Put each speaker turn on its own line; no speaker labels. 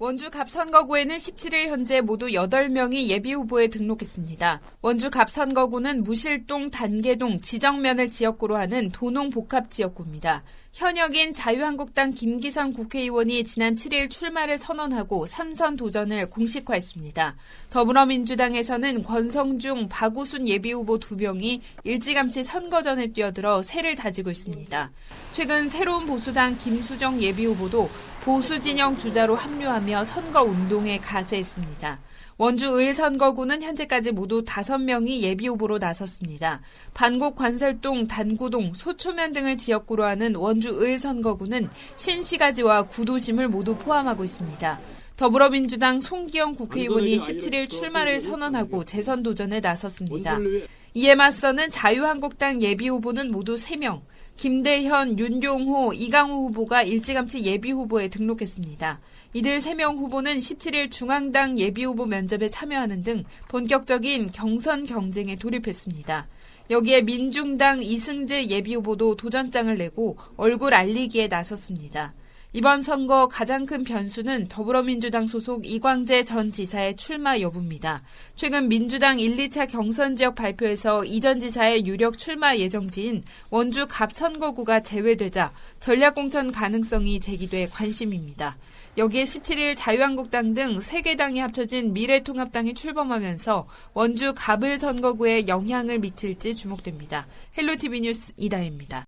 원주 갑선거구에는 17일 현재 모두 8명이 예비후보에 등록했습니다. 원주 갑선거구는 무실동, 단계동, 지정면을 지역구로 하는 도농 복합지역구입니다. 현역인 자유한국당 김기선 국회의원이 지난 7일 출마를 선언하고 3선 도전을 공식화했습니다. 더불어민주당에서는 권성중, 박우순 예비후보 2명이 일찌감치 선거전에 뛰어들어 새를 다지고 있습니다. 최근 새로운 보수당 김수정 예비후보도 보수 진영 주자로 합류 하며 선거 운동에 가세했습니다. 원주 을선거구는 현재까지 모두 5명이 예비후보로 나섰습니다. 반곡 관설동, 단구동, 소초면 등을 지역구로 하는 원주 을선거구는 신시가지와 구도심을 모두 포함하고 있습니다. 더불어민주당 송기영 국회의원이 17일 출마를 선언하고 재선 도전에 나섰습니다. 이에 맞서는 자유한국당 예비후보는 모두 3명, 김대현, 윤용호, 이강우 후보가 일찌감치 예비 후보에 등록했습니다. 이들 3명 후보는 17일 중앙당 예비후보 면접에 참여하는 등 본격적인 경선 경쟁에 돌입했습니다. 여기에 민중당 이승재 예비후보도 도전장을 내고 얼굴 알리기에 나섰습니다. 이번 선거 가장 큰 변수는 더불어민주당 소속 이광재 전 지사의 출마 여부입니다. 최근 민주당 1, 2차 경선 지역 발표에서 이 전 지사의 유력 출마 예정지인 원주 갑 선거구가 제외되자 전략공천 가능성이 제기돼 관심입니다. 여기에 17일 자유한국당 등 3개 당이 합쳐진 미래통합당이 출범하면서 원주 갑을 선거구에 영향을 미칠지 주목됩니다. 헬로티비 뉴스 이다혜입니다.